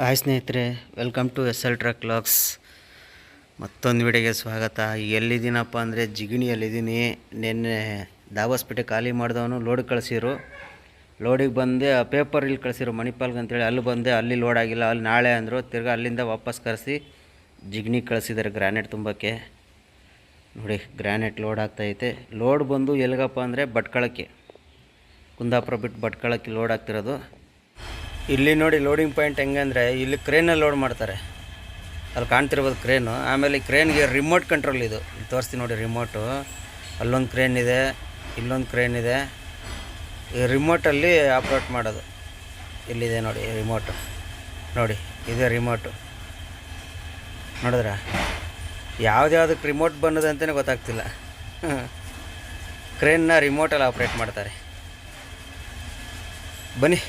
Hi ಸ್ನೇಹಿತರೆ welcome to S L truck logs ಮತ್ತೊಂದು ವಿಡಿಯೋಗೆ ಸ್ವಾಗತ. ಎಲ್ಲಿದ್ದೀನಪ್ಪ ಅಂದರೆ ಜಿಗಿಣಿಯಲ್ಲಿದ್ದೀನಿ. ನಿನ್ನೆ ದಾಬಾಸ್ಪೇಟೆ ಖಾಲಿ ಮಾಡಿದವನು ಲೋಡ್ ಕಳಿಸಿರು. ಲೋಡಿಗೆ ಬಂದೆ ಪೇಪರ್ ಇಲ್ಲಿ ಕಳಿಸಿರು ಮಣಿಪಾಲ್ಗೆ ಅಂತೇಳಿ. ಅಲ್ಲಿ ಬಂದೆ, ಅಲ್ಲಿ ಲೋಡ್ ಆಗಿಲ್ಲ. ಅಲ್ಲಿ ನಾಳೆ ಅಂದರು ತಿರ್ಗಿ ಅಲ್ಲಿಂದ ವಾಪಸ್ ಕರೆಸಿ ಜಿಗಣಿ ಕಳಿಸಿದ್ದಾರೆ ಗ್ರಾನೈಟ್ ತುಂಬಕ್ಕೆ. ನೋಡಿ ಗ್ರಾನೈಟ್ ಲೋಡ್ ಆಗ್ತೈತೆ ಲೋಡ್ ಬಂದು ಎಲ್ಲಿಗಪ್ಪ ಅಂದರೆ ಭಟ್ಕಳಕ್ಕೆ. ಕುಂದಾಪುರ ಬಿಟ್ಟು ಭಟ್ಕಳಕ್ಕೆ ಲೋಡ್ ಆಗ್ತಿರೋದು. ಇಲ್ಲಿ ನೋಡಿ ಲೋಡಿಂಗ್ ಪಾಯಿಂಟ್ ಹೆಂಗೆ ಅಂದರೆ ಇಲ್ಲಿ ಕ್ರೇನಲ್ಲಿ ಲೋಡ್ ಮಾಡ್ತಾರೆ. ಅಲ್ಲಿ ಕಾಣ್ತಿರ್ಬೋದು ಕ್ರೇನು ಆಮೇಲೆ ಈ ಕ್ರೇನ್ಗೆ ರಿಮೋಟ್ ಕಂಟ್ರೋಲ್ ಇದು. ತೋರಿಸ್ತೀನಿ ನೋಡಿ ರಿಮೋಟು ಅಲ್ಲೊಂದು ಕ್ರೇನ್ ಇದೆ, ಇಲ್ಲೊಂದು ಕ್ರೇನ್ ಇದೆ. ಈ ರಿಮೋಟಲ್ಲಿ ಆಪ್ರೇಟ್ ಮಾಡೋದು. ಇಲ್ಲಿದೆ ನೋಡಿ ರಿಮೋಟು ನೋಡಿ, ಇದೆ ರಿಮೋಟು ನೋಡಿದ್ರ? ಯಾವ್ದ್ಯಾವ್ದಕ್ಕೆ ರಿಮೋಟ್ ಬಂದದೆ ಅಂತಲೇ ಗೊತ್ತಾಗ್ತಿಲ್ಲ. ಕ್ರೇನ್ನ ರಿಮೋಟಲ್ಲಿ ಆಪ್ರೇಟ್ ಮಾಡ್ತಾರೆ. ಬನ್ನಿ.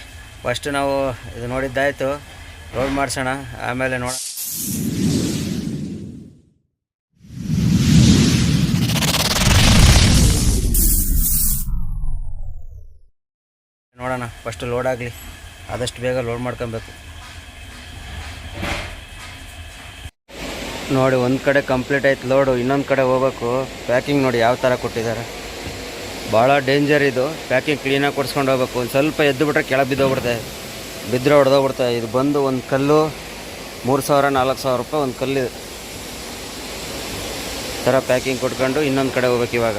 ಫಸ್ಟ್ ನಾವು ಇದು ನೋಡಿದ್ದಾಯಿತು. ರೋಡ್ ಮಾಡಿಸೋಣ, ಆಮೇಲೆ ನೋಡ ನೋಡೋಣ, ಫಸ್ಟ್ ಲೋಡ್ ಆಗಲಿ. ಆದಷ್ಟು ಬೇಗ ಲೋಡ್ ಮಾಡ್ಕೊಬೇಕು. ನೋಡಿ, ಒಂದು ಕಡೆ ಕಂಪ್ಲೀಟ್ ಆಯ್ತು ಲೋಡು ಇನ್ನೊಂದು ಕಡೆ ಹೋಗ್ಬೇಕು. ಪ್ಯಾಕಿಂಗ್ ನೋಡಿ ಯಾವ ಥರ ಕೊಟ್ಟಿದ್ದಾರೆ. ಭಾಳ ಡೇಂಜರ್ ಇದು. ಪ್ಯಾಕಿಂಗ್ ಕ್ಲೀನಾಗಿ ಕೊಡಿಸ್ಕೊಂಡು ಹೋಗ್ಬೇಕು. ಒಂದು ಸ್ವಲ್ಪ ಎದ್ದು ಬಿಟ್ರೆ ಕೆಳಗೆ ಬಿದ್ದೋಗ್ಬಿಡುತ್ತೆ. ಬಿದ್ದರೆ ಹೊಡೆದೋಗ್ಬಿಡ್ತೆ ಇದು ಬಂದು ಒಂದು ಕಲ್ಲು, ಮೂರು ಸಾವಿರ, ನಾಲ್ಕು ಸಾವಿರ ರೂಪಾಯಿ ಒಂದು ಕಲ್ಲು ಥರ ಪ್ಯಾಕಿಂಗ್ ಕೊಟ್ಕೊಂಡು ಇನ್ನೊಂದು ಕಡೆ ಹೋಗ್ಬೇಕು ಇವಾಗ.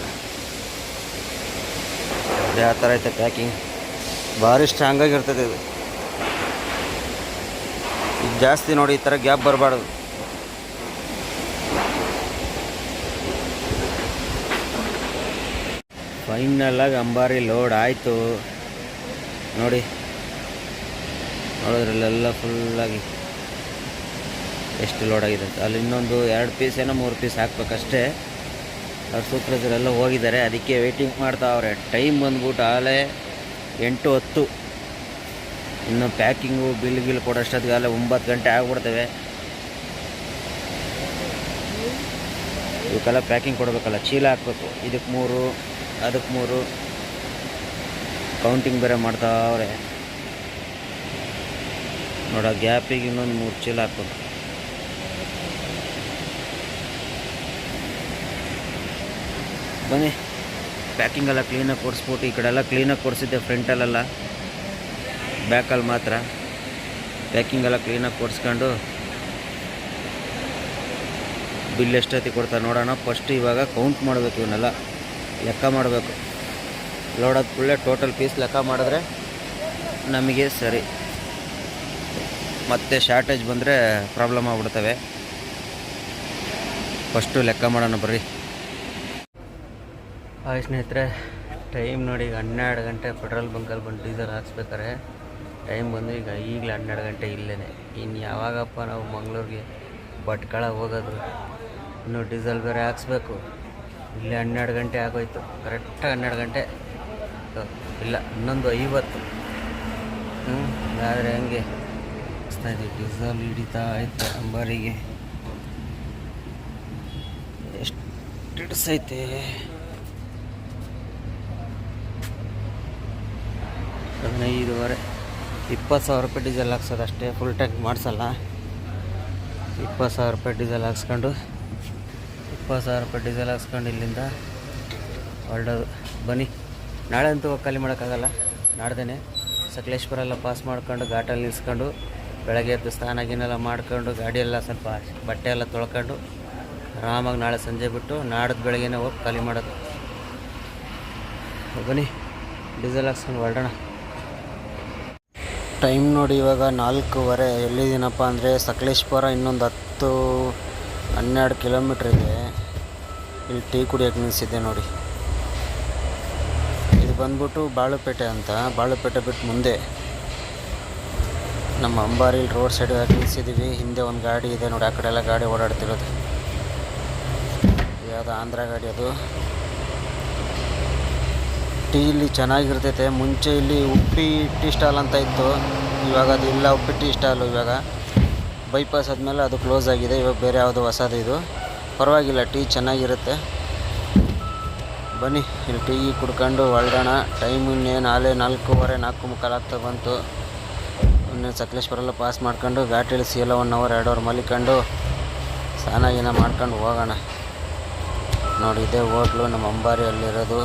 ಯಾವ ಥರ ಐತೆ ಪ್ಯಾಕಿಂಗ್ ಭಾರಿ ಸ್ಟ್ರಾಂಗಾಗಿರ್ತದೆ ಇದು. ಜಾಸ್ತಿ ನೋಡಿ ಈ ಥರ ಗ್ಯಾಪ್ ಬರಬಾರ್ದು. ಫೈನಲಾಗಿ ಅಂಬಾರಿ ಲೋಡ್ ಆಯಿತು. ನೋಡಿ. ನೋಡೋದ್ರಲ್ಲೆಲ್ಲ ಫುಲ್ಲಾಗಿ ಎಷ್ಟು ಲೋಡ್ ಆಗಿದೆ ಅಲ್ಲಿ ಇನ್ನೊಂದು ಎರಡು ಪೀಸ್ ಏನೋ ಮೂರು ಪೀಸ್ ಹಾಕ್ಬೇಕಷ್ಟೇ. ಅವ್ರ ಸೂಪ್ರೈಸರೆಲ್ಲ ಹೋಗಿದ್ದಾರೆ. ಅದಕ್ಕೆ ವೆಯ್ಟಿಂಗ್ ಮಾಡ್ತಾವ್ರೆ ಟೈಮ್ ಬಂದ್ಬಿಟ್ಟು ಆಲೇ ಎಂಟು ಹತ್ತು. ಇನ್ನು ಪ್ಯಾಕಿಂಗು ಬಿಲ್ ಗಿಲ್ ಕೊಡೋಷ್ಟೊತ್ತಿಗೆ ಅಲ್ಲೇ ಒಂಬತ್ತು ಗಂಟೆ ಆಗ್ಬಿಡ್ತೇವೆ. ಇವಕ್ಕೆಲ್ಲ ಪ್ಯಾಕಿಂಗ್ ಕೊಡಬೇಕಲ್ಲ. ಚೀಲ ಹಾಕ್ಬೇಕು. ಇದಕ್ಕೆ ಮೂರು. ಅದಕ್ಕೆ ಮೂರು ಕೌಂಟಿಂಗ್ ಬೇರೆ ಮಾಡ್ತಾವ್ರೆ. ನೋಡ ಗ್ಯಾಪಿಗೆ ಇನ್ನೊಂದು ಮೂರು ಚೀಲ ಹಾಕ್ಬೇಕು ಬನ್ನಿ. ಪ್ಯಾಕಿಂಗ್ ಎಲ್ಲ ಕ್ಲೀನಾಗಿ ಕೊಡಿಸ್ಬಿಟ್ಟು, ಈ ಕಡೆ ಎಲ್ಲ ಕ್ಲೀನಾಗಿ ಕೊಡಿಸಿದ್ದೆ ಫ್ರಂಟಲ್ಲೆಲ್ಲ ಬ್ಯಾಕಲ್ಲಿ ಮಾತ್ರ. ಪ್ಯಾಕಿಂಗ್ ಎಲ್ಲ ಕ್ಲೀನಾಗಿ ಕೊಡಿಸ್ಕೊಂಡು. ಬಿಲ್ ಎಷ್ಟೊತ್ತಿಗೆ ಕೊಡ್ತಾರೆ ನೋಡೋಣ. ಫಸ್ಟ್ ಇವಾಗ ಕೌಂಟ್ ಮಾಡಬೇಕು ಇವನ್ನೆಲ್ಲ. ಲೆಕ್ಕ ಮಾಡಬೇಕು. ಲೋಡಾದ ಕೂಡಲೇ ಟೋಟಲ್ ಪೀಸ್ ಲೆಕ್ಕ ಮಾಡಿದ್ರೆ ನಮಗೆ ಸರಿ. ಮತ್ತೆ ಶಾರ್ಟೇಜ್ ಬಂದರೆ ಪ್ರಾಬ್ಲಮ್ ಆಗ್ಬಿಡ್ತವೆ. ಫಸ್ಟು ಲೆಕ್ಕ ಮಾಡೋಣ ಬರ್ರಿ. ಹಾಯ್ ಸ್ನೇಹಿತರೆ ಟೈಮ್ ನೋಡಿ ಈಗ ಹನ್ನೆರಡು ಗಂಟೆ ಪೆಟ್ರೋಲ್ ಬಂಕಲ್ಲಿ ಬಂದು ಡೀಸೆಲ್ ಹಾಕ್ಸ್ಬೇಕಾರೆ ಟೈಮ್ ಬಂದು ಈಗ ಈಗಲೇ ಹನ್ನೆರಡು ಗಂಟೆ ಇಲ್ಲೇ ಇನ್ನು ಯಾವಾಗಪ್ಪ ನಾವು ಮಂಗಳೂರಿಗೆ ಭಟ್ಕಳ ಹೋಗೋದು, ಇನ್ನು ಡೀಸೆಲ್ ಬೇರೆ ಹಾಕ್ಸ್ಬೇಕು. ಇಲ್ಲಿ ಹನ್ನೆರಡು ಗಂಟೆ ಆಗೋಯ್ತು. ಕರೆಕ್ಟಾಗಿ ಹನ್ನೆರಡು ಗಂಟೆ. ಇಲ್ಲ, ಇನ್ನೊಂದು ಐವತ್ತು. ಹ್ಞೂ ಆದರೆ ಹಂಗೆ? ಡೀಸಲ್ ಹಿಡಿತಾ ಐತೆ ಅಂಬಾರಿಗೆ ಎಷ್ಟು ಹಿಡಿಸೈತೆ ಹದಿನೈದುವರೆ. ಇಪ್ಪತ್ತು ಸಾವಿರ ರೂಪಾಯಿ ಡೀಸೆಲ್ ಹಾಕ್ಸೋದು ಅಷ್ಟೇ. ಫುಲ್ ಟ್ಯಾಂಕ್ ಮಾಡಿಸಲ್ಲ. ಇಪ್ಪತ್ತು ಸಾವಿರ ರೂಪಾಯಿ ಡೀಸೆಲ್ ಹಾಕ್ಸ್ಕೊಂಡು ಇಪ್ಪತ್ತು ಸಾವಿರ ರೂಪಾಯಿ ಡೀಸೆಲ್ ಹಾಕ್ಸ್ಕೊಂಡು ಇಲ್ಲಿಂದ ಹೊರಡೋದು. ಬನ್ನಿ. ನಾಳೆ ಅಂತೂ ಖಾಲಿ ಮಾಡೋಕ್ಕಾಗಲ್ಲ. ನಾಡ್ದೇನೆ ಸಕಲೇಶ್ವರ ಎಲ್ಲ ಪಾಸ್ ಮಾಡ್ಕೊಂಡು ಘಾಟಲ್ಲಿ ನಿಲ್ಸ್ಕೊಂಡು ಬೆಳಗ್ಗೆ ಎದ್ದು ಸ್ನಾನ ಗೀನೆಲ್ಲ ಮಾಡ್ಕೊಂಡು ಗಾಡಿಯೆಲ್ಲ ಸ್ವಲ್ಪ ಬಟ್ಟೆ ಎಲ್ಲ ತೊಳ್ಕೊಂಡು ಆರಾಮಾಗಿ ನಾಳೆ ಸಂಜೆ ಬಿಟ್ಟು ನಾಡ್ದು ಬೆಳಗ್ಗೆನೇ ಹೋಗಿ ಖಾಲಿ ಮಾಡೋದು. ಬನ್ನಿ. ಡೀಸೆಲ್ ಹಾಕ್ಸ್ಕೊಂಡು ಹೊರಡೋಣ. ಟೈಮ್ ನೋಡಿ ಇವಾಗ ನಾಲ್ಕೂವರೆ. ಎಲ್ಲಿದ್ದೀನಪ್ಪ ಅಂದರೆ ಸಕಲೇಶ್ಪುರ ಇನ್ನೊಂದು ಹತ್ತು ಹನ್ನೆರಡು ಕಿಲೋಮೀಟ್ರ್ ಇದೆ. ಇಲ್ಲಿ ಟೀ ಕುಡಿಯೋಕೆ ನಿಲ್ಲಿಸಿದ್ದೆ ನೋಡಿ. ಇದು ಬಂದ್ಬಿಟ್ಟು ಬಾಳುಪೇಟೆ ಅಂತ. ಬಾಳುಪೇಟೆ ಬಿಟ್ಟು ಮುಂದೆ ನಮ್ಮ ಅಂಬಾರಿ ರೋಡ್ ಸೈಡ್ ನಿಲ್ಲಿಸಿದ್ದೀವಿ ಹಿಂದೆ ಒಂದು ಗಾಡಿ ಇದೆ ನೋಡಿ, ಆ ಕಡೆ ಎಲ್ಲ ಗಾಡಿ ಓಡಾಡ್ತಿರೋದು. ಯಾವುದು ಆಂಧ್ರ ಗಾಡಿ ಅದು. ಟೀ ಇಲ್ಲಿ ಚೆನ್ನಾಗಿರ್ತೈತೆ. ಮುಂಚೆ ಇಲ್ಲಿ ಉಪ್ಪಿ ಟೀ ಸ್ಟಾಲ್ ಅಂತ ಇತ್ತು. ಇವಾಗ ಅದು ಇಲ್ಲ, ಉಪ್ಪಿ ಟೀ ಸ್ಟಾಲು ಇವಾಗ. ಬೈಪಾಸ್ ಆದಮೇಲೆ ಅದು ಕ್ಲೋಸ್ ಆಗಿದೆ. ಇವಾಗ ಬೇರೆ ಯಾವುದೋ ಹೊಸದು ಇದು ಪರವಾಗಿಲ್ಲ, ಟೀ ಚೆನ್ನಾಗಿರುತ್ತೆ. ಬನ್ನಿ, ಇಲ್ಲಿ ಟೀ ಕುಡ್ಕೊಂಡು ಹೊರಡೋಣ. ಟೈಮ್ ಇನ್ನೇನು ಆಲೆ ನಾಲ್ಕೂವರೆ, ನಾಲ್ಕು ಮುಕ್ಕಾಲು ಆಗ್ತಾ ಬಂತು. ಇನ್ನೇನು ಸಕಲೇಶ್ವರೆಲ್ಲ ಪಾಸ್ ಮಾಡ್ಕೊಂಡು ಘಾಟ್ ಇಳಿಸಿ ಎಲ್ಲ ಒನ್ ಅವರ್, ಎರಡು ಅವರ್ ಮಲಿಕೊಂಡು ಸ್ನಾನ ಗೀನ ಮಾಡ್ಕೊಂಡು ಹೋಗೋಣ. ನೋಡಿ, ಇದೇ ಹೋಟ್ಲು ನಮ್ಮ ಅಂಬಾರಿ ಅಲ್ಲಿರೋದು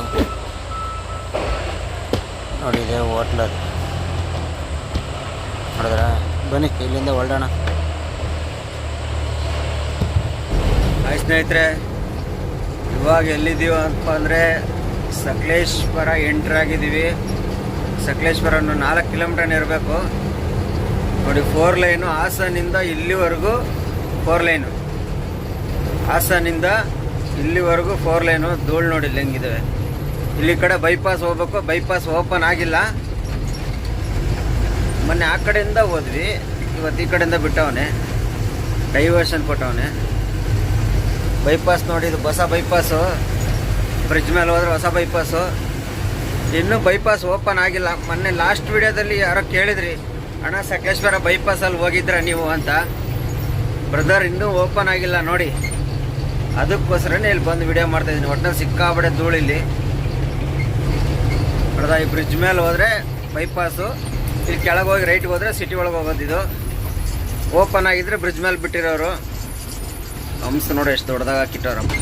ನೋಡಿ, ಇದೇ ಹೋಟ್ಲದು. ನೋಡಿದ್ರ? ಬನ್ನಿ, ಇಲ್ಲಿಂದ ಹೊರಡೋಣ ಹಾಯ್ ಸ್ನೇಹಿತರೆ, ಇವಾಗ ಎಲ್ಲಿದ್ದೀವಪ್ಪ ಅಂದರೆ ಸಕಲೇಶ್ವರ ಎಂಟ್ರ್ ಆಗಿದ್ದೀವಿ. ಸಕಲೇಶ್ವರ ನಾಲ್ಕು ಕಿಲೋಮೀಟರ್ ಇರಬೇಕು ನೋಡಿ ಫೋರ್ ಲೈನು ಹಾಸನಿಂದ ಇಲ್ಲಿವರೆಗೂ ಫೋರ್ ಲೈನು ಹಾಸನಿಂದ ಇಲ್ಲಿವರೆಗೂ ಫೋರ್ ಲೈನು ಧೂಳು ನೋಡಿ ಇಲ್ಲಿ ಹೆಂಗಿದ್ದಾವೆ ಇಲ್ಲಿ ಕಡೆ ಬೈಪಾಸ್ ಹೋಗ್ಬೇಕು. ಬೈಪಾಸ್ ಓಪನ್ ಆಗಿಲ್ಲ. ಮೊನ್ನೆ ಆ ಕಡೆಯಿಂದ ಹೋದ್ವಿ. ಇವತ್ತು ಈ ಕಡೆಯಿಂದ ಬಿಟ್ಟವನೆ. ಡೈವರ್ಷನ್ ಕೊಟ್ಟವನೆ. ಬೈಪಾಸ್ ನೋಡಿ, ಇದು ಹೊಸ ಬೈಪಾಸು ಬ್ರಿಡ್ಜ್ ಮೇಲೆ ಹೋದ್ರೆ ಹೊಸ ಬೈಪಾಸು ಇನ್ನೂ ಬೈಪಾಸ್ ಓಪನ್ ಆಗಿಲ್ಲ. ಮೊನ್ನೆ ಲಾಸ್ಟ್ ವಿಡಿಯೋದಲ್ಲಿ ಯಾರೋ ಕೇಳಿದ್ರಿ, ಅಣ್ಣ ಸಕಲೇಶ್ವರ ಬೈಪಾಸಲ್ಲಿ ಹೋಗಿದ್ರ ನೀವು ಅಂತ? ಬ್ರದರ್ ಇನ್ನೂ ಓಪನ್ ಆಗಿಲ್ಲ ನೋಡಿ. ಅದಕ್ಕೋಸ್ಕರನೇ ಇಲ್ಲಿ ಬಂದು ವಿಡಿಯೋ ಮಾಡ್ತಾ ಇದ್ದೀನಿ. ಒಟ್ಟಿನಲ್ಲಿ ಸಿಕ್ಕಾಬಡೆ ಧೂಳಿಲ್ಲಿ ನೋಡ್ದ ಈ ಬ್ರಿಡ್ಜ್ ಮೇಲೆ ಹೋದರೆ ಬೈಪಾಸು ಇಲ್ಲಿ ಕೆಳಗೆ ಹೋಗಿ ರೈಟ್ಗೆ ಹೋದರೆ ಸಿಟಿ ಒಳಗೆ ಹೋಗೋದಿದು ಓಪನ್ ಆಗಿದ್ರೆ ಬ್ರಿಡ್ಜ್ ಮೇಲೆ ಬಿಟ್ಟಿರೋರು. ಹಂಸ ನೋಡಿ ಎಷ್ಟು ದೊಡ್ಡದಾಗ ಹಾಕಿಟ್ಟವ್ರಮ್ಮ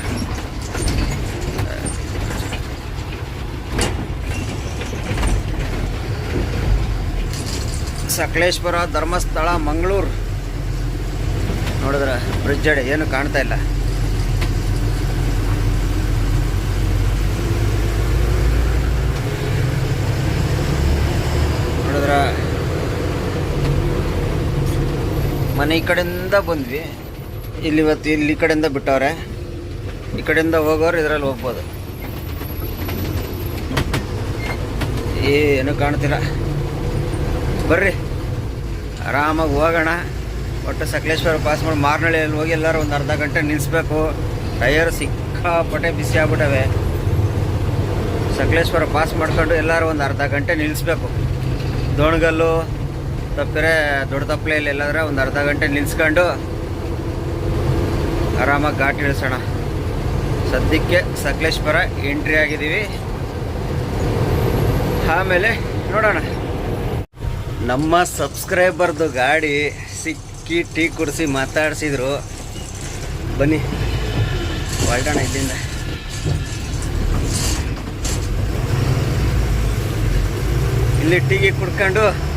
ಸಕಲೇಶ್ವರ ಧರ್ಮಸ್ಥಳ, ಮಂಗಳೂರು. ನೋಡಿದ್ರೆ ಬ್ರಿಡ್ಜ್ ಅಡಿ ಏನು ಕಾಣ್ತಾ ಇಲ್ಲ. ನೋಡಿದ್ರ ಮನೆ ಕಡೆಯಿಂದ ಬಂದ್ವಿ. ಇಲ್ಲಿ ಇವತ್ತು ಇಲ್ಲಿ ಈ ಕಡೆಯಿಂದ ಬಿಟ್ಟವ್ರೆ. ಈ ಕಡೆಯಿಂದ ಹೋಗೋರು ಇದರಲ್ಲಿ ಹೋಗ್ಬೋದು. ಏನು ಕಾಣ್ತಿಲ್ಲ ಬರ್ರಿ. ಆರಾಮಾಗಿ ಹೋಗೋಣ. ಒಟ್ಟು ಸಕಲೇಶ್ವರ ಪಾಸ್ ಮಾಡಿ ಮಾರ್ನಳ್ಳಿಯಲ್ಲಿ ಹೋಗಿ ಎಲ್ಲರೂ ಒಂದು ಅರ್ಧ ಗಂಟೆ ನಿಲ್ಲಿಸ್ಬೇಕು ಟೈರ್ ಸಿಕ್ಕಾಪಟ್ಟೆ ಬಿಸಿ ಆಗ್ಬಿಟ್ಟವೆ. ಸಕಲೇಶ್ವರ ಪಾಸ್ ಮಾಡ್ಕೊಂಡು ಎಲ್ಲರೂ ಒಂದು ಅರ್ಧ ಗಂಟೆ ನಿಲ್ಲಿಸ್ಬೇಕು ದೋಣಗಲ್ಲು ತಪ್ಪಿರೆ ದೊಡ್ಡ ತಪ್ಪಲೆಯಲ್ಲಿ ಎಲ್ಲಾದ್ರೆ ಒಂದು ಅರ್ಧ ಗಂಟೆ ನಿಲ್ಸ್ಕೊಂಡು ಆರಾಮಾಗಿ ಘಾಟ್ ಇಳಿಸೋಣ. ಸದ್ಯಕ್ಕೆ ಸಕಲೇಶ್ವರ ಎಂಟ್ರಿ ಆಗಿದ್ದೀವಿ. ಆಮೇಲೆ ನೋಡೋಣ. ನಮ್ಮ ಸಬ್ಸ್ಕ್ರೈಬರ್ದು ಗಾಡಿ ಸಿಕ್ಕಿ ಟೀ ಕುಡಿಸಿ ಮಾತಾಡಿಸಿದ್ರು. ಬನ್ನಿ. ಹೊರಡೋಣ ಇಲ್ಲಿಂದ. ಇಲ್ಲಿ ಟೀಗೆ ಕುಡ್ಕೊಂಡು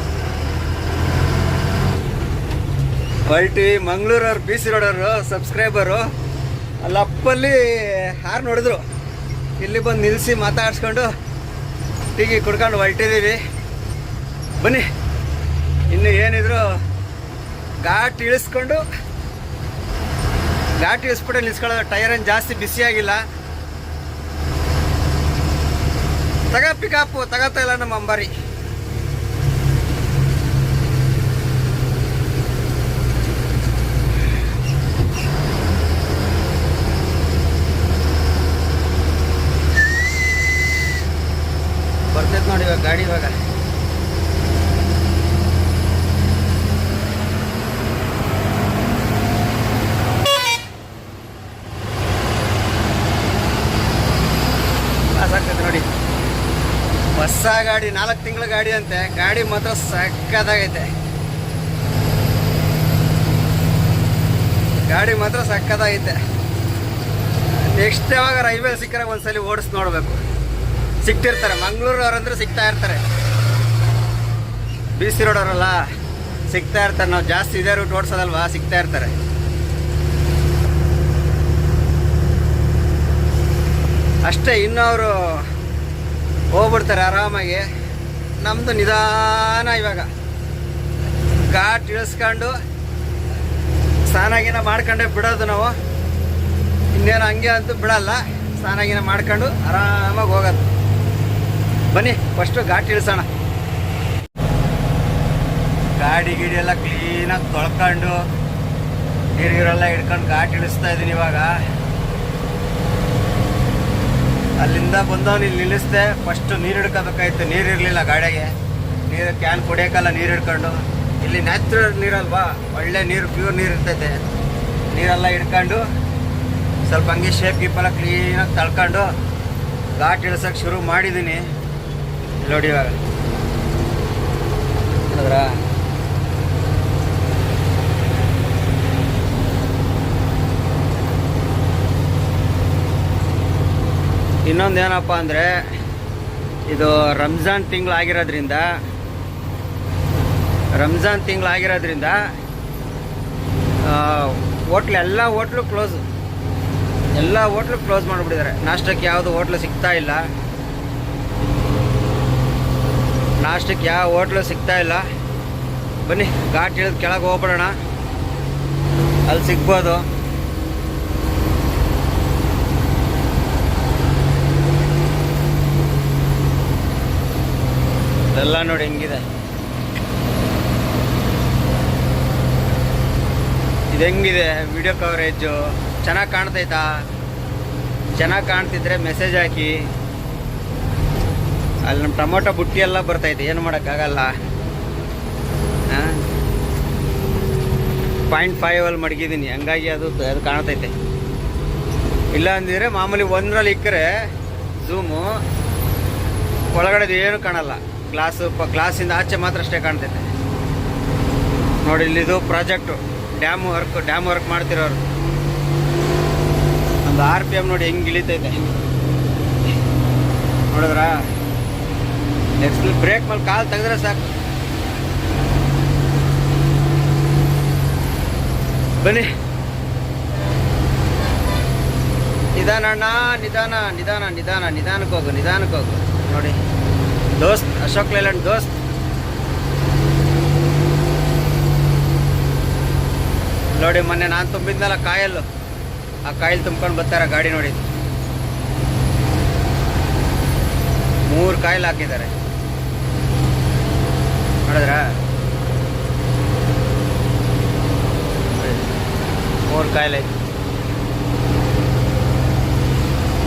ಹೊಲ್ಟಿ ಮಂಗಳೂರವ್ರು, ಬಿ ಸಿ ರೋಡವರು, ಸಬ್ಸ್ಕ್ರೈಬರು ಅಲ್ಲಿ ಅಪ್ಪಲ್ಲಿ ಹಾರು ನೋಡಿದ್ರು. ಇಲ್ಲಿ ಬಂದು ನಿಲ್ಲಿಸಿ ಮಾತಾಡಿಸ್ಕೊಂಡು ಟೀಗಿ ಕುಡ್ಕೊಂಡು ಹೊಲ್ಟಿದ್ದೀವಿ ಬನ್ನಿ. ಇನ್ನು ಏನಿದ್ರು ಘಾಟ್ ಇಳಿಸ್ಕೊಂಡು, ಘಾಟ್ ಇಳಿಸ್ಬಿಟ್ಟು ನಿಲ್ಸ್ಕೊಳ್ಳೋದು ಟೈರ್ ಏನು ಜಾಸ್ತಿ ಬಿಸಿಯಾಗಿಲ್ಲ ತಗ ಪಿಕಪ್ಪು ತಗೋತಾ ನಮ್ಮ ಅಂಬಾರಿ. ಬರ್ತೈತೆ ನೋಡಿ ಇವಾಗ ಗಾಡಿ ಇವಾಗ. ನೋಡಿ. ಹೊಸ ಗಾಡಿ, ನಾಲ್ಕು ತಿಂಗಳ ಗಾಡಿ ಅಂತೆ. ಗಾಡಿ ಮಾತ್ರ ಸಕ್ಕದಾಗೈತೆ. ಗಾಡಿ ಮಾತ್ರ ಸಕ್ಕದಾಗೈತೆ. ನೆಕ್ಸ್ಟ್ ಯಾವಾಗ ರೈಲ್ವೆ ಸಿಕ್ಕರೆ ಒಂದ್ಸಲಿ ಓಡಿಸ್ ನೋಡಬೇಕು. ಸಿಕ್ತಿರ್ತಾರೆ ಮಂಗಳೂರು ಅವರಂದ್ರೆ ಸಿಗ್ತಾ ಇರ್ತಾರೆ. ಬಿ ಸಿ ರೋಡ್ ಅವರಲ್ಲ ಸಿಗ್ತಾ ಇರ್ತಾರೆ. ನಾವು ಜಾಸ್ತಿ ಇದೇ ರೂಟ್ ಓಡಿಸೋದಲ್ವಾ? ಸಿಗ್ತಾ ಇರ್ತಾರೆ. ಅಷ್ಟೇ ಇನ್ನು ಅವರು ಹೋಗ್ಬಿಡ್ತಾರೆ ಆರಾಮಾಗಿ. ನಮ್ಮದು ನಿಧಾನ ಇವಾಗ. ಘಾಟ್ ಇಳಿಸ್ಕೊಂಡು ಸ್ನಾನಾಗಿನ ಮಾಡ್ಕೊಂಡೆ ಬಿಡೋದು ನಾವು. ಇನ್ನೇನು ಹಂಗೆ ಅಂತೂ ಬಿಡಲ್ಲ. ಸ್ನಾನಾಗಿನ ಮಾಡ್ಕೊಂಡು ಆರಾಮಾಗಿ ಹೋಗೋದು. ಬನ್ನಿ ಫಸ್ಟು ಘಾಟ್ ಇಳಿಸೋಣ. ಗಾಡಿ ಗಿಡಿ ಎಲ್ಲ ಕ್ಲೀನಾಗಿ ತೊಳ್ಕೊಂಡು ನೀರು ಗೀರೆಲ್ಲ ಹಿಡ್ಕೊಂಡು ಘಾಟ್ ಇಳಿಸ್ತಾ ಇದ್ದೀನಿ ಇವಾಗ. ಅಲ್ಲಿಂದ ಬಂದವನು ಇಲ್ಲಿ ನಿಲ್ಲಿಸ್ದೆ ಫಸ್ಟ್ ನೀರು ಹಿಡ್ಕೋಬೇಕಾಯ್ತು. ನೀರು ಇರಲಿಲ್ಲ ಗಾಡಿಗೆ. ನೀರು ಕ್ಯಾನ್ ಕುಡಿಯೋಕ್ಕಲ್ಲ ನೀರು ಹಿಡ್ಕೊಂಡು. ಇಲ್ಲಿ ನ್ಯಾಚುರಲ್ ನೀರಲ್ವಾ? ಒಳ್ಳೆ ನೀರು ಪ್ಯೂರ್ ನೀರು ಇರ್ತೈತೆ. ನೀರೆಲ್ಲ ಹಿಡ್ಕೊಂಡು, ಸ್ವಲ್ಪ ಹಂಗೆ ಶೇಪ್ ಗೀಪೆಲ್ಲ ಕ್ಲೀನಾಗಿ ತಳ್ಕೊಂಡು ಘಾಟ್ ಇಳಿಸೋಕೆ ಶುರು ಮಾಡಿದ್ದೀನಿ ನೋಡಿ ಇನ್ನೊಂದು ಏನಪ್ಪ ಅಂದರೆ, ಇದು ರಂಜಾನ್ ತಿಂಗಳಾಗಿರೋದ್ರಿಂದ ರಂಜಾನ್ ತಿಂಗಳಾಗಿರೋದ್ರಿಂದ ಹೋಟ್ಲ್ ಎಲ್ಲ ಹೋಟ್ಲು ಕ್ಲೋಸ್, ಎಲ್ಲ ಹೋಟ್ಲು ಕ್ಲೋಸ್ ಮಾಡಿಬಿಟ್ಟಿದ್ದಾರೆ. ನಾಷ್ಟಕ್ಕೆ ಯಾವುದು ಹೋಟ್ಲು ಸಿಗ್ತಾ ಇಲ್ಲ. ನಾಷ್ಟಕ್ಕೆ ಯಾವ ಹೋಟ್ಲು ಸಿಗ್ತಾ ಇಲ್ಲ. ಬನ್ನಿ, ಘಾಟ್ ಇಳಿದು ಕೆಳಗೆ ಹೋಗ್ಬಿಡೋಣ. ಅಲ್ಲಿ ಸಿಗ್ಬೋದು. ಎಲ್ಲ ನೋಡಿ ಹೆಂಗಿದೆ. ಇದು ಹೆಂಗಿದೆ ವಿಡಿಯೋ ಕವರೇಜು ಚೆನ್ನಾಗಿ ಕಾಣ್ತೈತಾ? ಚೆನ್ನಾಗಿ ಕಾಣ್ತಿದ್ರೆ ಮೆಸೇಜ್ ಹಾಕಿ. ಅಲ್ಲಿ ನಮ್ಮ ಟೊಮೊಟೊ ಬುಟ್ಟಿ ಎಲ್ಲ ಬರ್ತೈತೆ, ಏನು ಮಾಡೋಕ್ಕಾಗಲ್ಲ. ಪಾಯಿಂಟ್ ಫೈವ್ ಅಲ್ಲಿ ಮಡಗಿದ್ದೀನಿ, ಹಂಗಾಗಿ ಅದು ಅದು ಕಾಣ್ತೈತೆ. ಇಲ್ಲ ಅಂದಿದ್ರೆ ಮಾಮೂಲಿ ಒಂದರಲ್ಲಿ ಇಕ್ಕರೆ ಝೂಮು ಒಳಗಡೆದು ಏನು ಕಾಣಲ್ಲ. ಗ್ಲಾಸು ಪ ಗ್ಲಾಸಿಂದ ಆಚೆ ಮಾತ್ರ ಅಷ್ಟೇ ಕಾಣ್ತೈತೆ. ನೋಡಿ, ಇಲ್ಲಿದು project dam work dam work ಮಾಡ್ತಿರೋರು. ಒಂದು ಆರ್ ಪಿ ಎಂ ನೋಡಿ ಹೆಂಗೆ ಇಳಿತೈತೆ. ನೋಡಿದ್ರಾ? ನೆಕ್ಸ್ಟ್ ಬ್ರೇಕ್ ಮೇಲೆ ಕಾಲು ತೆಗೆದ್ರೆ ಸಾಕು. ಬನ್ನಿ. ನಿಧಾನ ಅಣ್ಣ, ನಿಧಾನ ನಿಧಾನ ನಿಧಾನ, ನಿಧಾನಕ್ಕೆ ಹೋಗು ನಿಧಾನಕ್ಕೆ ಹೋಗು. ನೋಡಿ. ದೋಸ್ತ್, ಅಶೋಕ್ ಲೇಲ್ಯಾಂಡ್ ದೋಸ್ತ್. ನೋಡಿ, ಮೊನ್ನೆ ನಾನು ತುಂಬಿದ್ನಲ್ಲ ಕಾಯಲ್ಲು. ಆ ಕಾಯಿಲ್ ತುಂಬ್ಕೊಂಡು ಬರ್ತಾರ ಗಾಡಿ ನೋಡಿ. ಮೂರು ಕಾಯಿಲ್ ಹಾಕಿದ್ದಾರೆ ನೋಡಿದ್ರಾ ಮೂರು ಕಾಯಿಲೆ.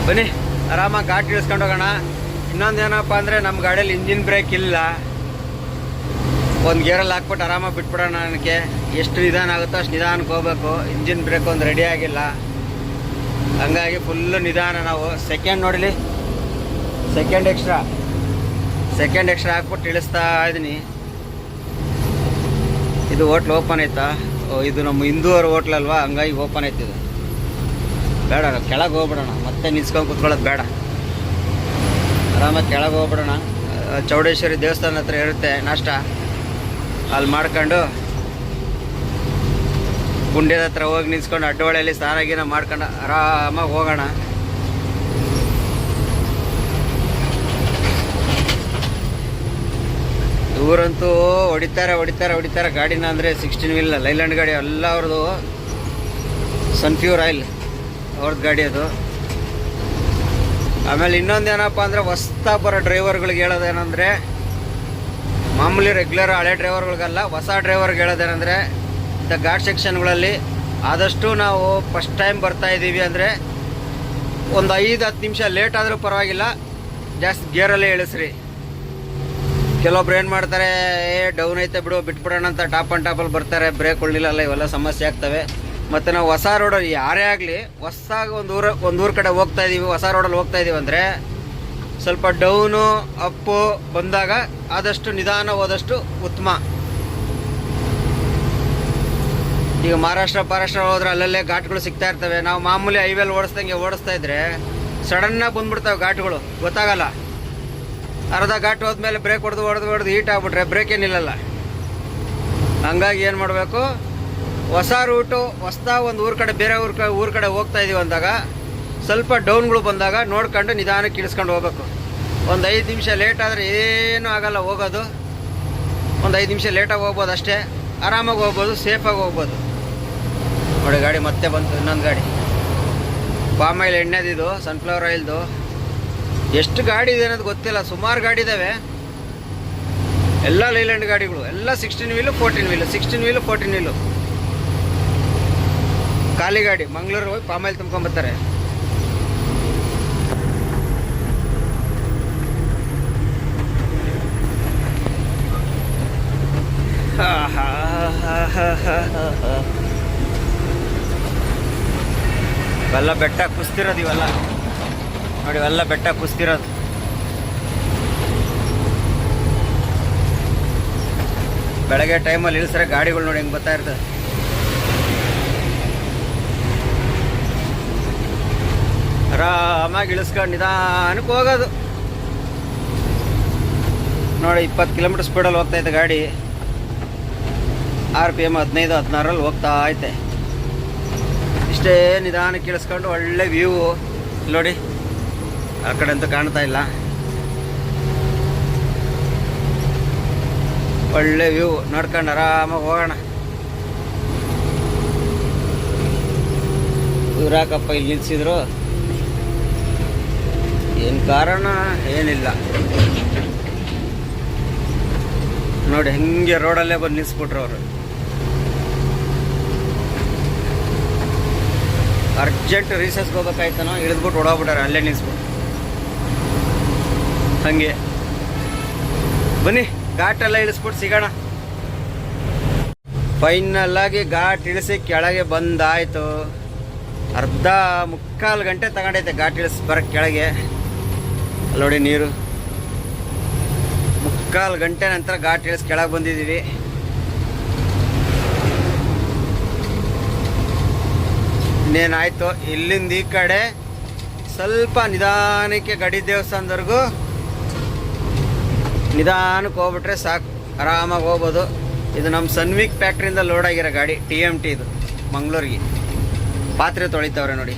ಬನ್ನಿ, ಆರಾಮಾಗಿ ಘಾಟ್ ಇಳಿಸ್ಕೊಂಡು ಹೋಗೋಣ. ಇನ್ನೊಂದು ಏನಪ್ಪ ಅಂದರೆ ನಮ್ಮ ಗಾಡಿಯಲ್ಲಿ ಇಂಜಿನ್ ಬ್ರೇಕ್ ಇಲ್ಲ. ಒಂದು ಗೇರಲ್ಲಿ ಹಾಕ್ಬಿಟ್ಟು ಆರಾಮಾಗಿ ಬಿಟ್ಬಿಡೋಣ ನನಗೆ ಎಷ್ಟು ನಿಧಾನ ಆಗುತ್ತೋ ಅಷ್ಟು ನಿಧಾನಕ್ಕೆ ಹೋಗ್ಬೇಕು. ಇಂಜಿನ್ ಬ್ರೇಕ್ ಒಂದು ರೆಡಿ ಆಗಿಲ್ಲ. ಹಂಗಾಗಿ ಫುಲ್ಲು ನಿಧಾನ ನಾವು. ಸೆಕೆಂಡ್ ನೋಡಲಿ. Second extra. ಸೆಕೆಂಡ್ ಎಕ್ಸ್ಟ್ರಾ ಹಾಕ್ಬಿಟ್ಟು ಇಳಿಸ್ತಾ ಇದ್ದೀನಿ ಇದು ಹೋಟ್ಲ್ ಓಪನ್ ಆಯ್ತಾ? ಇದು ನಮ್ಮ ಹಿಂದೂವರ ಹೋಟ್ಲ್ ಅಲ್ವಾ? ಹಂಗಾಗಿ ಓಪನ್ ಐತಿ ಇದು. ಬೇಡ, ಕೆಳಗೆ ಹೋಗ್ಬಿಡೋಣ. ಮತ್ತೆ ನಿಲ್ಸ್ಕೊಂಡು ಕುತ್ಕೊಳ್ಳೋದು ಬೇಡ. ಆರಾಮಾಗಿ ಕೆಳಗೆ ಹೋಗ್ಬಿಡೋಣ. ಚೌಡೇಶ್ವರಿ ದೇವಸ್ಥಾನ ಹತ್ರ ಇರುತ್ತೆ, ನಾಷ್ಟ. ಅಲ್ಲಿ ಮಾಡ್ಕೊಂಡು ಗುಂಡ್ಯದ ಹತ್ರ ಹೋಗಿ ನಿಲ್ಸ್ಕೊಂಡು ಅಡ್ಡವಳೆಯಲ್ಲಿ ಸ್ನಾನ ಗೀನ ಮಾಡ್ಕೊಂಡು ಆರಾಮಾಗಿ ಹೋಗೋಣ. ಊರಂತೂ ಹೊಡಿತಾರೆ ಹೊಡಿತಾರೆ ಹೊಡಿತಾರೆ. ಗಾಡಿನ ಅಂದರೆ ಸಿಕ್ಸ್ಟೀನ್ ವೀಲ್ ಲೈಲ್ಯಾಂಡ್ ಗಾಡಿ, ಎಲ್ಲ ಅವ್ರದ್ದು ಸನ್ಫ್ಯೂರ್ ಆಯಿಲ್ ಅವ್ರದ್ದು ಗಾಡಿ ಅದು. ಆಮೇಲೆ ಇನ್ನೊಂದು ಏನಪ್ಪ ಅಂದರೆ ಹೊಸ್ತಾ ಬರೋ ಡ್ರೈವರ್ಗಳಿಗೆ ಹೇಳೋದೇನೆಂದರೆ, ಮಾಮೂಲಿ ರೆಗ್ಯುಲರ್ ಹಳೆ ಡ್ರೈವರ್ಗಳಿಗಲ್ಲ ಹೊಸ ಡ್ರೈವರ್ಗೆ ಹೇಳೋದೇನೆಂದರೆ ಇಂಥ ಘಾಟ್ ಸೆಕ್ಷನ್ಗಳಲ್ಲಿ ಆದಷ್ಟು ನಾವು ಫಸ್ಟ್ ಟೈಮ್ ಬರ್ತಾ ಇದ್ದೀವಿ ಅಂದರೆ ಒಂದು ಐದು ಹತ್ತು ನಿಮಿಷ ಲೇಟ್ ಆದರೂ ಪರವಾಗಿಲ್ಲ, ಜಾಸ್ತಿ ಗೇರಲ್ಲೇ ಇಳಿಸ್ರಿ. ಕೆಲವೊಬ್ರು ಏನು ಮಾಡ್ತಾರೆ, ಏ ಡೌನ್ ಐತೆ ಬಿಡು, ಬಿಟ್ಬಿಡೋಣ ಅಂತ ಟಾಪ್ ಆ್ಯಂಡ್ ಟಾಪಲ್ಲಿ ಬರ್ತಾರೆ ಬ್ರೇಕ್ ಉಳ್ಳಿಲ್ಲ ಇವೆಲ್ಲ ಸಮಸ್ಯೆ ಆಗ್ತವೆ. ಮತ್ತು ನಾವು ಹೊಸ ರೋಡಲ್ಲಿ ಯಾರೇ ಆಗಲಿ ಹೊಸಾಗಿ ಒಂದು ಊರ ಒಂದು ಊರ ಕಡೆ ಹೋಗ್ತಾ ಇದೀವಿ, ಹೊಸ ರೋಡಲ್ಲಿ ಹೋಗ್ತಾ ಇದೀವಿ ಅಂದರೆ, ಸ್ವಲ್ಪ ಡೌನು ಅಪ್ಪು ಬಂದಾಗ ಆದಷ್ಟು ನಿಧಾನ ಹೋದಷ್ಟು ಉತ್ತಮ. ಈಗ ಮಹಾರಾಷ್ಟ್ರ ಮಹಾರಾಷ್ಟ್ರ ಹೋದ್ರೆ ಅಲ್ಲಲ್ಲೇ ಘಾಟ್ಗಳು ಸಿಗ್ತಾ ಇರ್ತವೆ. ನಾವು ಮಾಮೂಲಿ ಹೈವೇಲಿ ಓಡಿಸ್ದಂಗೆ ಓಡಿಸ್ತಾ ಇದ್ರೆ ಸಡನ್ನಾಗಿ ಬಂದ್ಬಿಡ್ತಾವೆ ಘಾಟ್ಗಳು. ಗೊತ್ತಾಗಲ್ಲ. ಅರ್ಧ ಘಾಟ್ ಹೋದ್ಮೇಲೆ ಬ್ರೇಕ್ ಹೊಡೆದು ಹೊಡೆದು ಹೊಡೆದು ಹೀಟ್ ಆಗ್ಬಿಟ್ರೆ ಬ್ರೇಕ್ ಏನಿಲ್ಲಲ್ಲ. ಹಂಗಾಗಿ ಏನು ಮಾಡಬೇಕು? ಹೊಸ ರೂಟು ಹೊಸ್ದ ಒಂದು ಊರ ಕಡೆ, ಬೇರೆ ಊರ ಕಡೆ ಊರ ಕಡೆ ಹೋಗ್ತಾ ಇದೀವಿ ಅಂದಾಗ ಸ್ವಲ್ಪ ಡೌನ್ಗಳು ಬಂದಾಗ ನೋಡ್ಕೊಂಡು ನಿಧಾನಕ್ಕೆ ಇಳಿಸ್ಕೊಂಡು ಹೋಗ್ಬೇಕು. ಒಂದು ಐದು ನಿಮಿಷ ಲೇಟ್ ಆದರೆ ಏನೂ ಆಗಲ್ಲ ಹೋಗೋದು. ಒಂದು ಐದು ನಿಮಿಷ ಲೇಟಾಗಿ ಹೋಗ್ಬೋದು ಅಷ್ಟೇ. ಆರಾಮಾಗಿ ಹೋಗ್ಬೋದು ಸೇಫಾಗಿ ಹೋಗ್ಬೋದು. ನೋಡಿ ಗಾಡಿ ಮತ್ತೆ ಬಂತು, ಇನ್ನೊಂದು ಗಾಡಿ. ಪಾಮ್ ಆಯಿಲ್ ಎಣ್ಣೆದಿದು ಸನ್ಫ್ಲವರ್ ಆಯಿಲ್ದು ಎಷ್ಟು ಗಾಡಿ ಇದೆ ಅನ್ನೋದು ಗೊತ್ತಿಲ್ಲ. ಸುಮಾರು ಗಾಡಿ ಇದ್ದಾವೆ ಎಲ್ಲ ಲೈಲ್ಯಾಂಡ್ ಗಾಡಿಗಳು. ಎಲ್ಲ sixteen wheel fourteen wheel sixteen wheel fourteen wheel ಖಾಲಿ ಗಾಡಿ. ಮಂಗಳೂರು ಹೋಗಿ ಪಾಮೈಲ್ ತುಂಬ್ಕೊಂಬರ್ತಾರೆ ಇವೆಲ್ಲ ಬೆಟ್ಟ ಕುಸ್ತಿರೋದು ಇವೆಲ್ಲ. ನೋಡಿ ಎಲ್ಲ ಬೆಟ್ಟ ಕುಸ್ತಿರೋದು. ಬೆಳಗ್ಗೆ ಟೈಮಲ್ಲಿ ಇಳಿಸ್ರೆ ಗಾಡಿಗಳು ನೋಡಿ ಹೆಂಗೆ ಬರ್ತಾ ಇರ್ತದೆ. ಆರಾಮಾಗಿ ಇಳಿಸ್ಕೊಂಡು ನಿಧಾನಕ್ಕೆ ಹೋಗೋದು. ನೋಡಿ, ಇಪ್ಪತ್ತು ಕಿಲೋಮೀಟರ್ ಸ್ಪೀಡಲ್ಲಿ ಹೋಗ್ತೈತೆ ಗಾಡಿ. ಆರ್ ಪಿ ಎಂ ಹದಿನೈದು ಹದಿನಾರಲ್ಲಿ ಹೋಗ್ತಾ ಐತೆ. ಇಷ್ಟೇ ನಿಧಾನಕ್ಕೆ ಇಳಿಸ್ಕೊಂಡು ಒಳ್ಳೆ ವ್ಯೂ ನೋಡಿ. ಆ ಕಡೆ ಅಂತೂ ಕಾಣ್ತಾ ಇಲ್ಲ. ಒಳ್ಳೆ ವ್ಯೂ, ನೋಡ್ಕೊಂಡು ಆರಾಮಾಗಿ ಹೋಗೋಣ. ಇವ್ರಾಕಪ್ಪ ಇಲ್ಲಿ ನಿಲ್ಸಿದ್ರು. ಏನು ಕಾರಣ? ಏನಿಲ್ಲ. ನೋಡಿ, ಹೆಂಗೆ ರೋಡಲ್ಲೇ ಬಂದು ನಿಲ್ಸ್ಬಿಟ್ರು ಅವರು. ಅರ್ಜೆಂಟ್ ರೀಸಸ್ಗೆ ಹೋಗ್ಬೇಕಾಯ್ತನೋ, ಇಳಿದ್ಬಿಟ್ಟು ಓಡೋಗ್ಬಿಟ್ಟಾರೆ, ಅಲ್ಲೇ ನಿಲ್ಸ್ಬಿಟ್ಟು. ಹಂಗೆ. ಬನ್ನಿ ಘಾಟೆಲ್ಲ ಇಳಿಸ್ಬಿಟ್ಟು ಸಿಗೋಣ. ಫೈನಲ್ ಆಗಿ ಘಾಟ್ ಇಳಿಸಿ ಕೆಳಗೆ ಬಂದಾಯ್ತು. ಅರ್ಧ ಮುಕ್ಕಾಲು ಗಂಟೆ ತಗೊಂಡೈತೆ ಘಾಟ್ ಇಳಿಸಿ ಬರ ಕೆಳಗೆ. ಅಲ್ಲೋಡಿ ನೀರು. ಮುಕ್ಕಾಲು ಗಂಟೆ ನಂತರ ಘಾಟ್ ಇಳಿಸಿ ಕೆಳಗೆ ಬಂದಿದ್ದೀವಿ. ಇನ್ನೇನಾಯ್ತು? ಇಲ್ಲಿಂದ ಈ ಕಡೆ ಸ್ವಲ್ಪ ನಿಧಾನಕ್ಕೆ ಗಡಿ ದೇವಸ್ಥಾನದವರೆಗೂ ನಿಧಾನಕ್ಕೆ ಹೋಗ್ಬಿಟ್ರೆ ಸಾಕು. ಆರಾಮಾಗಿ ಹೋಗ್ಬೋದು. ಇದು ನಮ್ಮ ಸನ್ವಿಕ್ ಫ್ಯಾಕ್ಟ್ರಿಯಿಂದ ಲೋಡ್ ಆಗಿರೋ ಗಾಡಿ ಟಿ ಎಂ ಟಿ ಇದು, ಮಂಗ್ಳೂರಿಗೆ. ಪಾತ್ರೆ ತೊಳಿತವ್ರೆ ನೋಡಿ.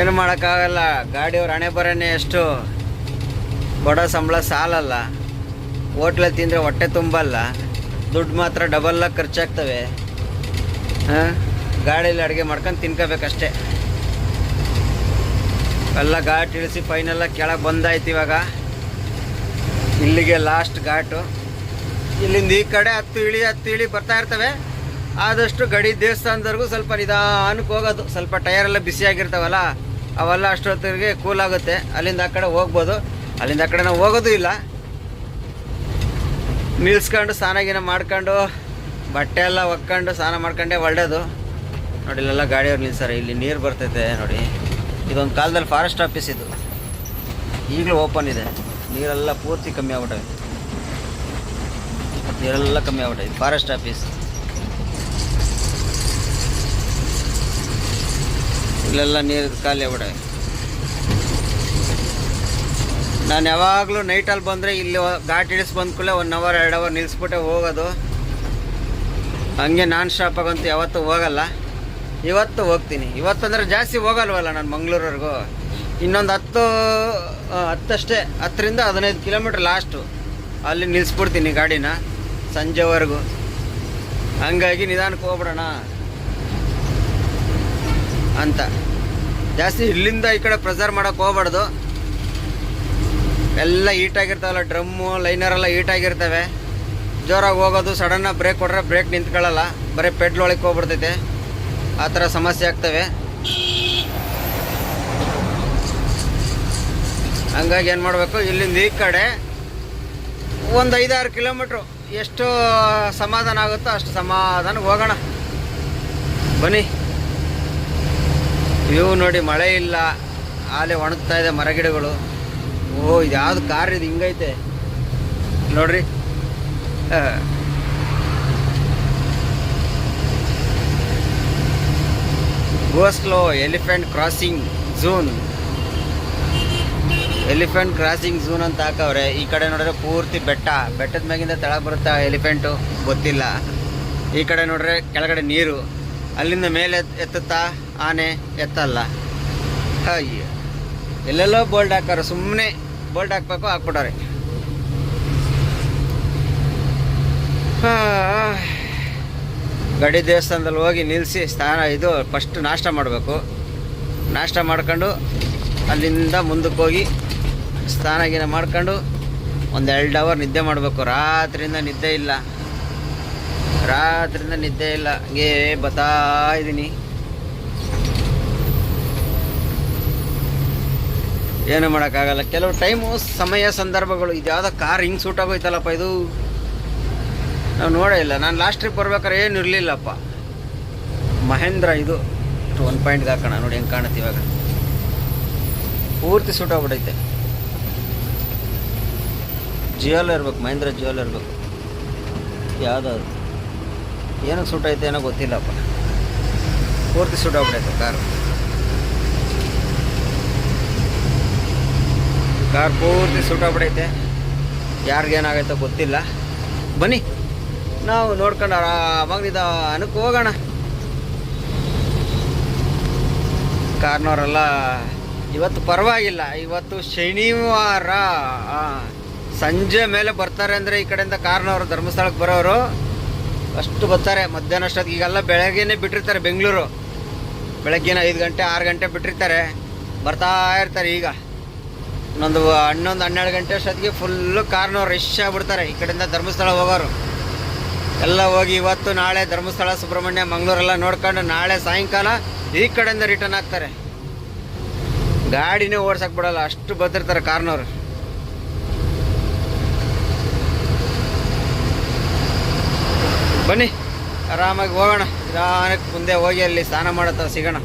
ಏನು ಮಾಡೋಕ್ಕಾಗಲ್ಲ, ಗಾಡಿಯವ್ರ ಹಣೆ ಬರೋನೇ ಎಷ್ಟು ಬಡ ಸಂಬಳ ಸಾಲಲ್ಲ. ಹೋಟ್ಲಲ್ಲಿ ತಿಂದರೆ ಹೊಟ್ಟೆ ತುಂಬಲ್ಲ. ದುಡ್ಡು ಮಾತ್ರ ಡಬಲ್ಲಾಗಿ ಖರ್ಚಾಗ್ತವೆ. ಹಾಂ? ಗಾಡೀಲಿ ಅಡುಗೆ ಮಾಡ್ಕೊಂಡು ತಿನ್ಕೋಬೇಕಷ್ಟೇ. ಎಲ್ಲ ಘಾಟ್ ಇಳಿಸಿ ಫೈನಲ್ಲ ಕೆಳಗೆ ಬಂದಾಯ್ತು ಇವಾಗ. ಇಲ್ಲಿಗೆ ಲಾಸ್ಟ್ ಘಾಟು. ಇಲ್ಲಿಂದ ಈ ಕಡೆ ಹತ್ತು ಇಳಿ ಹತ್ತು ಇಳಿ ಬರ್ತಾ ಇರ್ತವೆ. ಆದಷ್ಟು ಗಡಿ ದೇವಸ್ಥಾನದವರೆಗೂ ಸ್ವಲ್ಪ ನಿಧಾನಕ್ಕೆ ಹೋಗೋದು. ಸ್ವಲ್ಪ ಟಯರೆಲ್ಲ ಬಿಸಿಯಾಗಿರ್ತಾವಲ್ಲ ಅವೆಲ್ಲ ಅಷ್ಟೊತ್ತಿಗೆ ಕೂಲ್ ಆಗುತ್ತೆ. ಅಲ್ಲಿಂದ ಆ ಕಡೆ ಹೋಗ್ಬೋದು. ಅಲ್ಲಿಂದ ಆ ಕಡೆ ನಾವು ಹೋಗೋದು ಇಲ್ಲ. ನಿಲ್ಸ್ಕೊಂಡು ಸ್ನಾನ ಗೀನ ಮಾಡ್ಕೊಂಡು, ಬಟ್ಟೆ ಎಲ್ಲ ಒಕ್ಕೊಂಡು ಸ್ನಾನ ಮಾಡ್ಕೊಂಡೆ ಒಳ್ಳೇದು. ನೋಡಿ, ಇಲ್ಲೆಲ್ಲ ಗಾಡಿಯವ್ರು ನಿಲ್ಸಾರೆ ಇಲ್ಲಿ ನೀರು ಬರ್ತೈತೆ ನೋಡಿ. ಇದೊಂದು ಕಾಲದಲ್ಲಿ ಫಾರೆಸ್ಟ್ ಆಫೀಸ್ ಇದು. ಈಗಲೂ ಓಪನ್ ಇದೆ. ನೀರೆಲ್ಲ ಪೂರ್ತಿ ಕಮ್ಮಿ ಆಗ್ಬಿಟ್ಟವೆ. ನೀರೆಲ್ಲ ಕಮ್ಮಿ ಆಗ್ಬಿಟ್ಟವೆ. ಫಾರೆಸ್ಟ್ ಆಫೀಸ್ ಇಲ್ಲೆಲ್ಲ ನೀರು ಖಾಲಿ ಆಗ್ಬಿಟ್ಟವೆ. ನಾನು ಯಾವಾಗಲೂ ನೈಟಲ್ಲಿ ಬಂದರೆ ಇಲ್ಲಿ ಘಾಟ್ ಇಳಿಸಿ ಬಂದ ಕೂಡಲೇ ಒನ್ ಅವರ್ ಎರಡು ಅವರ್ ನಿಲ್ಲಿಸ್ಬಿಟ್ಟೆ ಹೋಗೋದು. ಹಂಗೆ ನಾನ್ ಸ್ಟಾಪಾಗಂತೂ ಯಾವತ್ತೂ ಹೋಗಲ್ಲ. ಇವತ್ತು ಹೋಗ್ತೀನಿ. ಇವತ್ತಂದ್ರೆ ಜಾಸ್ತಿ ಹೋಗಲ್ವಲ್ಲ ನಾನು ಮಂಗಳೂರವರೆಗೂ? ಇನ್ನೊಂದು ಹತ್ತು ಹತ್ತಷ್ಟೇ, ಹತ್ತರಿಂದ ಹದಿನೈದು ಕಿಲೋಮೀಟ್ರ್ ಲಾಸ್ಟು ಅಲ್ಲಿ ನಿಲ್ಲಿಸ್ಬಿಡ್ತೀನಿ ಗಾಡಿನ, ಸಂಜೆವರೆಗೂ. ಹಂಗಾಗಿ ನಿಧಾನಕ್ಕೆ ಹೋಗ್ಬಿಡೋಣ. ಅಂತ. ಜಾಸ್ತಿ ಇಲ್ಲಿಂದ ಈ ಕಡೆ ಪ್ರೆಸರ್ ಮಾಡೋಕ್ಕೆ ಹೋಗ್ಬಾರ್ದು. ಎಲ್ಲ ಹೀಟಾಗಿರ್ತಾವಲ್ಲ ಡ್ರಮ್ಮು ಲೈನರೆಲ್ಲ ಹೀಟಾಗಿರ್ತವೆ ಜೋರಾಗಿ ಹೋಗೋದು ಸಡನ್ನಾಗಿ ಬ್ರೇಕ್ ಕೊಟ್ರೆ ಬ್ರೇಕ್ ನಿಂತ್ಕೊಳ್ಳಲ್ಲ. ಬರೀ ಪೆಟ್ರೋಲ್ ಒಳಗೆ ಹೋಗ್ಬಿಡ್ತೈತೆ. ಆ ಥರ ಸಮಸ್ಯೆ ಆಗ್ತವೆ. ಹಂಗಾಗಿ ಏನು ಮಾಡಬೇಕು, ಇಲ್ಲಿಂದ ಈ ಕಡೆ ಒಂದು ಐದಾರು ಕಿಲೋಮೀಟ್ರು ಎಷ್ಟು ಸಮಾಧಾನ ಆಗುತ್ತೋ ಅಷ್ಟು ಸಮಾಧಾನಕ್ಕೆ ಹೋಗೋಣ. ಬನ್ನಿ. ಇವು ನೋಡಿ, ಮಳೆ ಇಲ್ಲ. ಆಲೆ ಒಣಗ್ತಾ ಇದೆ ಮರಗಿಡಗಳು. ಓ ಇದು ಯಾವ್ದು ಕಾರ್ ಇದು ಹಿಂಗೈತೆ. ನೋಡ್ರಿ. Go slow elephant crossing zone elephant crossing zone ಅಂತ ಹಾಕವ್ರೆ. ಈ ಕಡೆ ನೋಡಿದ್ರೆ ಪೂರ್ತಿ ಬೆಟ್ಟ. ಬೆಟ್ಟದ ಮ್ಯಾಗಿಂದ ತಳಗೆ ಬರುತ್ತಾ ಎಲಿಫೆಂಟು ಗೊತ್ತಿಲ್ಲ. ಈ ಕಡೆ ನೋಡ್ರೆ ಕೆಳಗಡೆ ನೀರು. ಅಲ್ಲಿಂದ ಮೇಲೆ ಎತ್ತುತ್ತಾ ಆನೆ ಎತ್ತಲ್ಲ. ಹಾಗೆ ಎಲ್ಲೆಲ್ಲೋ ಬೋಲ್ಡ್ ಹಾಕಾರ ಸುಮ್ಮನೆ ಬೋಲ್ಡ್ ಹಾಕ್ಬೇಕು, ಹಾಕ್ಬಿಟ್ಟಾರೆ ಹಾ. ಗಡಿ ದೇವಸ್ಥಾನದಲ್ಲಿ ಹೋಗಿ ನಿಲ್ಲಿಸಿ ಸ್ನಾನ ಇದು ಫಸ್ಟ್ ನಾಷ್ಟ ಮಾಡಬೇಕು. ನಾಷ್ಟ ಮಾಡ್ಕೊಂಡು ಅಲ್ಲಿಂದ ಮುಂದಕ್ಕೆ ಹೋಗಿ ಸ್ನಾನ ಗೀನ ಮಾಡ್ಕೊಂಡು ಒಂದು ಎರಡು ಅವರ್ ನಿದ್ದೆ ಮಾಡಬೇಕು. ರಾತ್ರಿಯಿಂದ ನಿದ್ದೆ ಇಲ್ಲ. ರಾತ್ರಿಯಿಂದ ನಿದ್ದೆ ಇಲ್ಲ. ಹಂಗೇ ಬತ್ತಾ ಇದ್ದೀನಿ. ಏನು ಮಾಡೋಕ್ಕಾಗಲ್ಲ. ಕೆಲವು ಟೈಮು ಸಮಯ, ಸಂದರ್ಭಗಳು ಇದು ಯಾವುದೋ ಕಾರ್ ಹಿಂಗೆ ಸೂಟ್ ಆಗೋಯ್ತಲ್ಲಪ್ಪ ಇದು. ನಾವು ನೋಡೇ ಇಲ್ಲ. ನಾನು ಲಾಸ್ಟ್ ಟ್ರಿಪ್ ಬರ್ಬೇಕಾದ್ರೆ ಏನು ಇರಲಿಲ್ಲಪ್ಪ. ಮಹೇಂದ್ರ ಇದು ಒನ್ ಪಾಯಿಂಟ್ಗೆ ಹಾಕೋಣ. ನೋಡಿ ಹೆಂಗೆ ಕಾಣುತ್ತೆ ಇವಾಗ. ಪೂರ್ತಿ ಸೂಟ್ ಆಗ್ಬಿಟ್ಟೈತೆ ಜಿಯೋಲ್ ಇರ್ಬೇಕು, ಮಹೇಂದ್ರ ಜಿಯೋಲ್ ಇರಬೇಕು. ಯಾವುದಾದ್ರು. ಏನಕ್ಕೆ ಸೂಟ್ ಐತೆ ಏನೋ ಗೊತ್ತಿಲ್ಲಪ್ಪ. ಪೂರ್ತಿ ಸುಟ್ಟೋಗ್ಬಿಟ್ಟೈತೆ ಕಾರು. ಕಾರ್ ಪೂರ್ತಿ ಸುಟ್ಟೋಗ್ಬಿಟ್ಟೈತೆ ಯಾರಿಗೇನಾಗೈತೋ ಗೊತ್ತಿಲ್ಲ. ಬನ್ನಿ. ನಾವು ನೋಡ್ಕೊಂಡು ಆರಾಮಾಗಿ ಅನಕ್ಕೆ ಹೋಗೋಣ. ಕಾರ್ನವರೆಲ್ಲ ಇವತ್ತು ಪರವಾಗಿಲ್ಲ. ಇವತ್ತು ಶನಿವಾರ ಸಂಜೆ ಮೇಲೆ ಬರ್ತಾರೆ ಅಂದರೆ ಈ ಕಡೆಯಿಂದ ಕಾರ್ನವರು ಧರ್ಮಸ್ಥಳಕ್ಕೆ ಬರೋರು ಅಷ್ಟು ಬರ್ತಾರೆ. ಮಧ್ಯಾಹ್ನ ಅಷ್ಟೊತ್ತಿಗೆ ಈಗೆಲ್ಲ ಬೆಳಗ್ಗೆನೇ ಬಿಟ್ಟಿರ್ತಾರೆ ಬೆಂಗಳೂರು. ಬೆಳಗ್ಗಿನ ಐದು ಗಂಟೆ, ಆರು ಗಂಟೆ ಬಿಟ್ಟಿರ್ತಾರೆ. ಬರ್ತಾ ಇರ್ತಾರೆ ಈಗ. ಇನ್ನೊಂದು ಹನ್ನೊಂದು, ಹನ್ನೆರಡು ಗಂಟೆ ಅಷ್ಟೊತ್ತಿಗೆ ಫುಲ್ಲು ಕಾರ್ನವ್ರು ರಶ್ ಆಗಿಬಿಡ್ತಾರೆ ಈ ಕಡೆಯಿಂದ ಧರ್ಮಸ್ಥಳ ಹೋಗೋರು. ಎಲ್ಲ ಹೋಗಿ ಇವತ್ತು ನಾಳೆ ಧರ್ಮಸ್ಥಳ, ಸುಬ್ರಹ್ಮಣ್ಯ, ಮಂಗಳೂರೆಲ್ಲ ನೋಡ್ಕೊಂಡು ನಾಳೆ ಸಾಯಂಕಾಲ ಈ ಕಡೆಯಿಂದ ರಿಟರ್ನ್ ಆಗ್ತಾರೆ. ಗಾಡಿನೇ ಓಡ್ಸಕ್ ಬಿಡಲ್ಲ, ಅಷ್ಟು ಬರ್ತಿರ್ತಾರೆ ಕಾರ್ನವ್ರು. ಬನ್ನಿ, ಆರಾಮಾಗಿ ಹೋಗೋಣ. ನಿಧಾನಕ್ಕೆ ಮುಂದೆ ಹೋಗಿ ಅಲ್ಲಿ ಸ್ನಾನ ಮಾಡತ್ತ ಸಿಗೋಣ.